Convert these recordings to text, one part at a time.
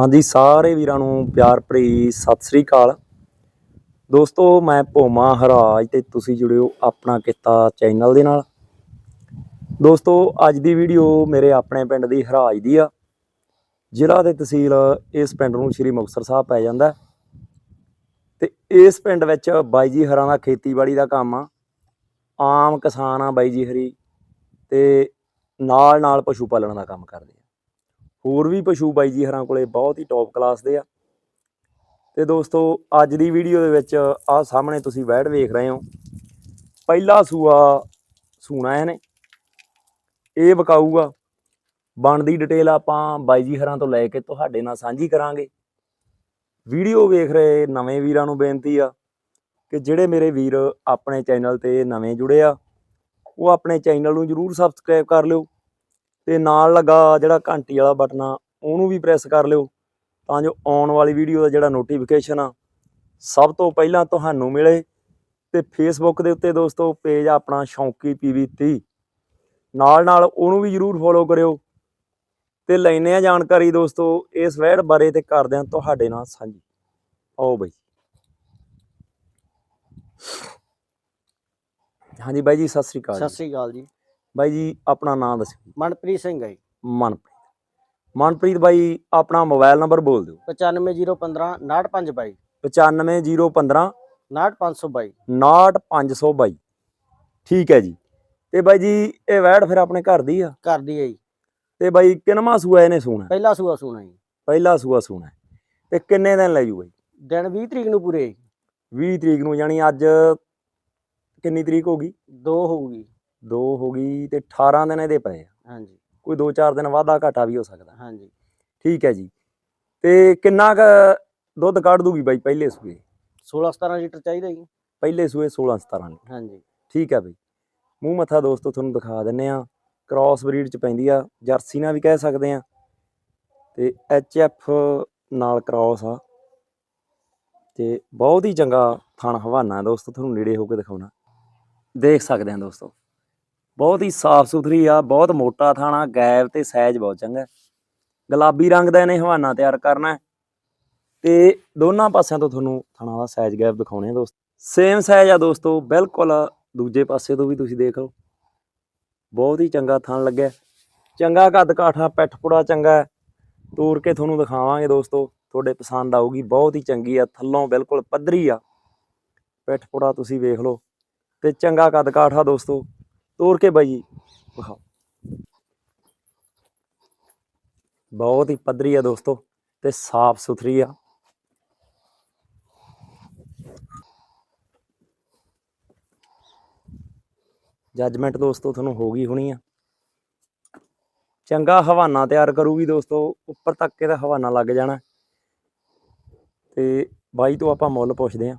ਹਾਂਜੀ, ਸਾਰੇ ਵੀਰਾਂ ਨੂੰ ਪਿਆਰ ਭਰੀ ਸਤਿ ਸ੍ਰੀ ਅਕਾਲ। ਦੋਸਤੋ, ਮੈਂ ਭੋਮਾ ਹਰਾਜ ਤੇ ਤੁਸੀਂ ਜੁੜਿਓ ਆਪਣਾ ਕਿੱਤਾ ਚੈਨਲ ਦੇ ਨਾਲ। ਦੋਸਤੋ, ਅੱਜ ਦੀ ਵੀਡੀਓ ਮੇਰੇ ਆਪਣੇ ਪਿੰਡ ਦੀ ਹਰਾਜ ਦੀ ਆ। ਜ਼ਿਲ੍ਹਾ ਤੇ ਤਹਿਸੀਲ ਇਸ ਪਿੰਡ ਨੂੰ ਸ਼੍ਰੀ ਮੁਕਤਸਰ ਸਾਹਿਬ ਪੈ ਜਾਂਦਾ ਹੈ। ਤੇ ਇਸ ਪਿੰਡ ਵਿੱਚ ਬਾਈ ਜੀ ਹਰਾਂ ਦਾ ਖੇਤੀਬਾੜੀ ਦਾ ਕੰਮ ਆ। ਆਮ ਕਿਸਾਨ ਆ ਬਾਈ ਜੀ ਹਰੀ ਤੇ ਨਾਲ ਨਾਲ ਪਸ਼ੂ ਪਾਲਣ ਦਾ ਕੰਮ ਕਰਦੇ ਹੋਰ ਵੀ ਪਸ਼ੂ ਬਾਈ ਜੀ ਹਰਾਂ ਕੋਲੇ ਬਹੁਤ ਹੀ ਟੌਪ ਕਲਾਸ ਦੇ ਆ। ਤੇ ਦੋਸਤੋ, ਅੱਜ ਦੀ ਵੀਡੀਓ ਦੇ ਵਿੱਚ ਆਹ ਸਾਹਮਣੇ ਤੁਸੀਂ ਵੈੜ ਵੇਖ ਰਹੇ ਹੋ। ਪਹਿਲਾ ਸੂਆ ਸੂਣਾ ਇਹਨੇ। ਇਹ ਵਿਕਾਊਗਾ। ਬਣਦੀ ਡਿਟੇਲ ਆਪਾਂ ਬਾਈ ਜੀ ਹਰਾਂ ਤੋਂ ਲੈ ਕੇ ਤੁਹਾਡੇ ਨਾਲ ਸਾਂਝੀ ਕਰਾਂਗੇ। ਵੀਡੀਓ ਵੇਖ ਰਹੇ ਨਵੇਂ ਵੀਰਾਂ ਨੂੰ ਬੇਨਤੀ ਆ ਕਿ ਜਿਹੜੇ ਮੇਰੇ ਵੀਰ ਆਪਣੇ ਚੈਨਲ ਤੇ ਨਵੇਂ ਜੁੜੇ ਆ, ਉਹ ਆਪਣੇ ਚੈਨਲ ਨੂੰ ਜਰੂਰ ਸਬਸਕ੍ਰਾਈਬ ਕਰ ਲਿਓ। ਤੇ ਨਾਲ ਲੱਗਾ ਜਿਹੜਾ ਘੰਟੀ ਵਾਲਾ ਬਟਨ ਆ, ਉਹਨੂੰ ਵੀ ਪ੍ਰੈਸ ਕਰ ਲਿਓ ਤਾਂ ਜੋ ਆਉਣ ਵਾਲੀ ਵੀਡੀਓ ਦਾ ਜਿਹੜਾ ਨੋਟੀਫਿਕੇਸ਼ਨ ਆ, ਸਭ ਤੋਂ ਪਹਿਲਾਂ ਤੁਹਾਨੂੰ ਮਿਲੇ। ਤੇ ਫੇਸਬੁੱਕ ਦੇ ਉੱਤੇ ਦੋਸਤੋ ਪੇਜ ਆਪਣਾ ਸ਼ੌਂਕੀ ਪੀਵੀ 30 ਨਾਲ ਨਾਲ ਉਹਨੂੰ ਵੀ ਜਰੂਰ ਫੋਲੋ ਕਰਿਓ। ਤੇ ਲੈਨੇ ਆ ਜਾਣਕਾਰੀ ਦੋਸਤੋ ਇਸ ਵੈੜ ਬਾਰੇ ਤੇ ਕਰਦੇ ਆ ਤੁਹਾਡੇ ਨਾਲ ਸਾਂਝੀ। ਆਓ ਬਈ। ਹਾਂਜੀ ਬਾਈ ਜੀ, ਸਤਿ ਸ੍ਰੀ ਅਕਾਲ ਸਤਿ ਸ੍ਰੀ ਅਕਾਲ ਜੀ। ਬਾਈ ਜੀ ਆਪਣਾ ਨਾਮ ਦੱਸਿਓ ਮਨਪ੍ਰੀਤ ਸਿੰਘ ਹੈ ਜੀ। ਮਨਪ੍ਰੀਤ। ਮਨਪ੍ਰੀਤ ਬਾਈ ਆਪਣਾ ਮੋਬਾਈਲ ਨੰਬਰ ਬੋਲ ਦਿਓ। 95015 985 ਬਾਈ। 95015 98522 69522 ਠੀਕ ਹੈ ਜੀ। ਤੇ ਬਾਈ ਜੀ ਇਹ ਵੈੜ ਫਿਰ ਆਪਣੇ ਘਰ ਦੀ ਆ? ਘਰ ਦੀ ਹੈ ਜੀ। ਤੇ ਬਾਈ ਕਿੰਨਵਾਂ ਸੂਆ ਇਹਨੇ ਸੂਣਾ? ਪਹਿਲਾ ਸੂਆ ਸੂਣਾ ਜੀ। ਪਹਿਲਾ ਸੂਆ ਸੂਣਾ ਹੈ। ਤੇ ਕਿੰਨੇ ਦਿਨ ਲੈ ਜੂ? ਬਾਈ ਦਿਨ 20 ਤਰੀਕ ਨੂੰ ਪੂਰੇ 20 ਤਰੀਕ ਨੂੰ ਯਾਨੀ ਅੱਜ ਕਿੰਨੀ ਤਰੀਕ ਹੋ ਗਈ? ਦੋ ਹੋਊਗੀ। 2 ਹੋ ਗਈ ਤੇ 18 ਦਿਨ ਇਹਦੇ ਪਏ ਆ। ਹਾਂਜੀ। ਕੋਈ 2-4 ਦਿਨ ਵਾਧਾ ਘਾਟਾ ਵੀ ਹੋ ਸਕਦਾ। ਹਾਂਜੀ। ਠੀਕ ਹੈ ਜੀ। ਤੇ ਕਿੰਨਾ ਕ ਦੁੱਧ ਕੱਢ ਦੂਗੀ ਬਾਈ ਪਹਿਲੇ ਸੂਏ? 16 17 ਲੀਟਰ ਚਾਹੀਦਾ ਜੀ। ਪਹਿਲੇ ਸੂਏ 16-17 ਹਾਂਜੀ। ਠੀਕ ਹੈ ਬਈ। ਮੂੰਹ ਮੱਥਾ ਦੋਸਤੋ ਤੁਹਾਨੂੰ ਦਿਖਾ ਦਿੰਨੇ ਆ। ਕ੍ਰਾਸ ਬਰੀਡ ਚ ਪੈਂਦੀ ਆ। ਜਰਸੀ ਨਾਲ ਵੀ ਕਹਿ ਸਕਦੇ ਆ। ਤੇ ਐਚ ਐਫ ਨਾਲ ਕ੍ਰਾਸ ਆ। ਤੇ ਬਹੁਤ ਹੀ ਚੰਗਾ ਥਣ ਹਵਾਨਾ ਦੋਸਤੋ। ਤੁਹਾਨੂੰ ਨੇੜੇ ਹੋ ਕੇ ਦਿਖਾਉਣਾ। ਦੇਖ ਸਕਦੇ ਆ ਦੋਸਤੋ। ਬਹੁਤ ਹੀ ਸਾਫ਼ ਸੁਥਰੀ ਆ, ਬਹੁਤ ਮੋਟਾ ਥਾਣਾ, ਗੈਬ ਤੇ ਸਾਈਜ਼ ਬਹੁਤ ਚੰਗਾ। ਗੁਲਾਬੀ ਰੰਗ ਦਾ ਇਹਨੇ ਹਵਾਨਾ ਤਿਆਰ ਕਰਨਾ ਹੈ। ਤੇ ਦੋਨਾਂ ਪਾਸਿਆਂ ਤੋਂ ਤੁਹਾਨੂੰ ਥਾਣਾ ਦਾ ਸਾਈਜ਼ ਗੈਪ ਦਿਖਾਉਣੇ ਆ ਦੋਸਤ। ਸੇਮ ਸਾਈਜ਼ ਆ ਦੋਸਤੋ, ਬਿਲਕੁਲ ਦੂਜੇ ਪਾਸੇ ਤੋਂ ਵੀ ਤੁਸੀਂ ਦੇਖ ਲਓ। ਬਹੁਤ ਹੀ ਚੰਗਾ ਥਣ ਲੱਗਿਆ। ਚੰਗਾ ਕੱਦ ਕਾਠਾ, ਪਿੱਠ ਪੁੜਾ ਚੰਗਾ ਹੈ। ਤੋੜ ਕੇ ਤੁਹਾਨੂੰ ਦਿਖਾਵਾਂਗੇ ਦੋਸਤੋ, ਤੁਹਾਡੇ ਪਸੰਦ ਆਊਗੀ। ਬਹੁਤ ਹੀ ਚੰਗੀ ਆ, ਥੱਲੋਂ ਬਿਲਕੁਲ ਪੱਧਰੀ ਆ। ਪਿੱਠ ਪੁੜਾ ਤੁਸੀਂ ਵੇਖ ਲਓ। ਤੇ ਚੰਗਾ ਕੱਦ ਕਾਠਾ ਦੋਸਤੋ। ਤੋੜ ਕੇ ਬਾਈ ਜੀ। ਵਿਖਾਓ ਬਹੁਤ ਹੀ ਪੱਧਰੀ ਆ ਦੋਸਤੋ, ਤੇ ਸਾਫ਼ ਸੁਥਰੀ ਆ। ਜੱਜਮੈਂਟ ਦੋਸਤੋ, ਤੁਹਾਨੂੰ ਹੋ ਗਈ ਹੋਣੀ ਆ। ਚੰਗਾ ਹਵਾਨਾ ਤਿਆਰ ਕਰੂਗੀ ਦੋਸਤੋ, ਉੱਪਰ ਤੱਕ ਇਹਦਾ ਹਵਾਨਾ ਲੱਗ ਜਾਣਾ। ਤੇ ਬਾਈ ਤੋਂ ਆਪਾਂ ਮੁੱਲ ਪੁੱਛਦੇ ਆ।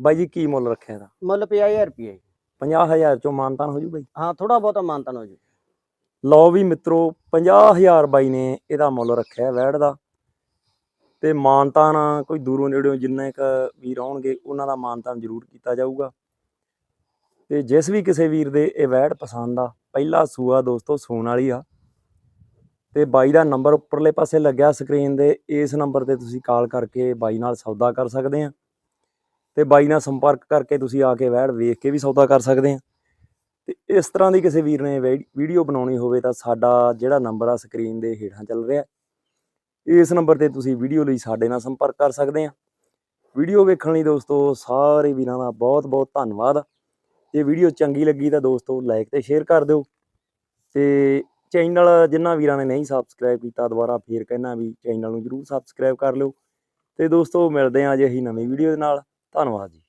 ਬਾਈ ਜੀ, ਕੀ ਮੁੱਲ ਰੱਖਿਆ ਇਹਦਾ? ਮੁੱਲ 50000 ਰੁਪਏ ਜੀ। 50000 ਚੋਂ ਮਾਨਤਾਨ ਹੋ ਜੂ ਬਾਈ। ਹਾਂ ਥੋੜਾ ਬਹੁਤਾ ਮਾਨਤਨ ਹੋ ਜੂ। ਲਓ ਵੀ ਮਿੱਤਰੋ 50000 ਬਾਈ ਨੇ ਇਹਦਾ ਮੁੱਲ ਰੱਖਿਆ ਵੈੜ ਦਾ। ਤੇ ਮਾਨਤਾਨ ਕੋਈ ਦੂਰੋਂ ਨੇੜਿਓਂ ਜਿੰਨੇ ਕ ਵੀਰ ਆਉਣਗੇ ਉਹਨਾਂ ਦਾ ਮਾਨਤਾਨ ਜ਼ਰੂਰ ਕੀਤਾ ਜਾਊਗਾ। ਤੇ ਜਿਸ ਵੀ ਕਿਸੇ ਵੀਰ ਦੇ ਇਹ ਵੈੜ ਪਸੰਦ ਆ ਪਹਿਲਾ ਸੂਆ ਦੋਸਤੋ ਸੂਣ ਵਾਲੀ ਆ। ਤੇ ਬਾਈ ਦਾ ਨੰਬਰ ਉੱਪਰਲੇ ਪਾਸੇ ਲੱਗਿਆ ਸਕਰੀਨ ਦੇ ਇਸ ਨੰਬਰ ਤੇ ਤੁਸੀਂ ਕਾਲ ਕਰਕੇ ਬਾਈ ਨਾਲ ਸੌਦਾ ਕਰ ਸਕਦੇ ਆ। ਤੇ ਬਾਈ ਨਾਲ ਸੰਪਰਕ ਕਰਕੇ ਤੁਸੀਂ ਆ ਕੇ ਵੈੜ ਵੇਖ ਕੇ ਵੀ ਸੌਦਾ ਕਰ ਸਕਦੇ ਆ। ਤੇ ਇਸ ਤਰ੍ਹਾਂ ਦੀ ਕਿਸੇ ਵੀਰ ਨੇ ਵੈ- ਵੀਡੀਓ ਬਣਾਉਣੀ ਹੋਵੇ ਤਾਂ ਸਾਡਾ ਜਿਹੜਾ ਨੰਬਰ ਆ ਸਕਰੀਨ ਦੇ ਹੇਠਾਂ ਚੱਲ ਰਿਹਾ। ਇਸ ਨੰਬਰ ਤੇ ਤੁਸੀਂ ਵੀਡੀਓ ਲਈ ਸਾਡੇ ਨਾਲ ਸੰਪਰਕ ਕਰ ਸਕਦੇ ਆ। ਵੀਡੀਓ ਵੇਖਣ ਲਈ ਦੋਸਤੋ ਸਾਰੇ ਵੀਰਾਂ ਦਾ ਬਹੁਤ ਬਹੁਤ ਧੰਨਵਾਦ। ਜੇ ਵੀਡੀਓ ਚੰਗੀ ਲੱਗੀ ਤਾਂ ਦੋਸਤੋ ਲਾਈਕ ਤੇ ਸ਼ੇਅਰ ਕਰ ਦਿਓ। ਤੇ ਚੈਨਲ ਜਿਨ੍ਹਾਂ ਵੀਰਾਂ ਨੇ ਨਹੀਂ ਸਬਸਕ੍ਰਾਈਬ ਕੀਤਾ ਦੁਬਾਰਾ ਫੇਰ ਕਹਿਣਾ ਵੀ ਚੈਨਲ ਨੂੰ ਜਰੂਰ ਸਬਸਕ੍ਰਾਈਬ ਕਰ ਲਿਓ। ਤੇ ਦੋਸਤੋ ਮਿਲਦੇ ਹਾਂ ਅਜੇ ਹੀ ਨਵੀਂ ਵੀਡੀਓ ਦੇ ਨਾਲ। ਧੰਨਵਾਦ ਜੀ।